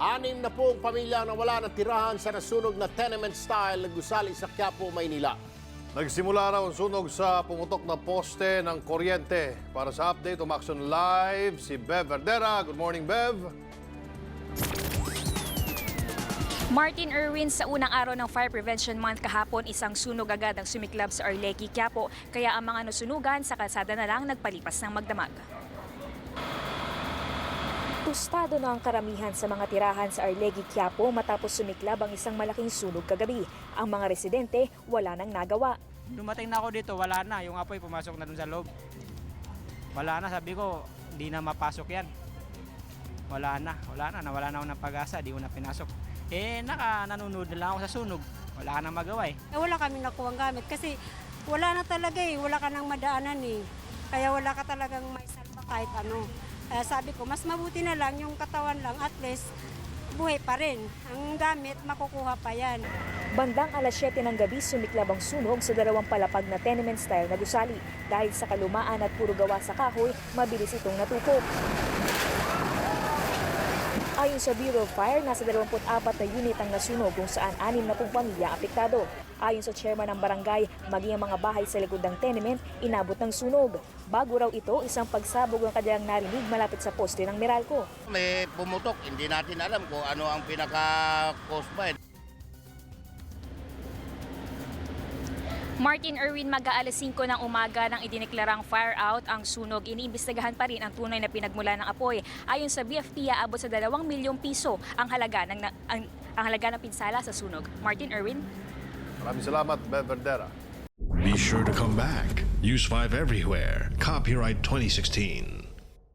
Anim na pong pamilya na wala ng tirahan sa nasunog na tenement style na gusali sa Quiapo, Maynila. Nagsimula raw ang sunog sa pumutok na poste ng kuryente. Para sa update, umaksyon live si Bev Verdera. Good morning, Bev. Martin Irwin sa unang araw ng Fire Prevention Month kahapon, isang sunog agad ang sumiklab sa Arlequi, Quiapo. Kaya ang mga nasunugan sa kalsada na lang nagpalipas ng magdamag. Tustado na ang karamihan sa mga tirahan sa Arlequi, Quiapo matapos sumiklab ang isang malaking sunog kagabi. Ang mga residente wala nang nagawa. Dumating na ako dito, wala na. Yung apoy pumasok na dun sa loob. Wala na, sabi ko, hindi na mapasok yan. Wala na, wala na. Nawala na ako ng pag-asa, di ko na pinasok. Eh, naka, nanonood na lang ako sa sunog. Wala ka na magawa eh. Eh, wala kami nakuha gamit kasi wala na talaga eh, wala ka nang madaanan eh. Kaya wala ka talagang may salba kahit ano. Kaya sabi ko, mas mabuti na lang yung katawan lang, at least buhay pa rin. Ang gamit, makukuha pa yan. Bandang alas 7 ng gabi sumiklab ang sunog sa dalawang palapag na tenement style na gusali. Dahil sa kalumaan at puro gawa sa kahoy, mabilis itong natutok. Ayon sa Bureau of Fire, nasa 24 na unit ang nasunog kung saan 6 na pong pamilya apektado. Ayon sa chairman ng barangay, maging ang mga bahay sa likod ng tenement, inabot ng sunog. Bago raw ito, isang pagsabog ang kanilang narinig malapit sa poste ng Meralco. May pumutok, hindi natin alam kung ano ang pinaka-cause ba. Martin Irwin mag-aalas 5 ng umaga nang idineklarang fire out ang sunog. Iniimbestigahan pa rin ang tunay na pinagmula ng apoy. Ayon sa BFP, aabot sa 2 milyong piso ang halaga ng, ang, ang halaga ng pinsala sa sunog. Martin Irwin? Maraming salamat, Bev Verdera. Be sure to come back. Use 5 everywhere. Copyright 2016.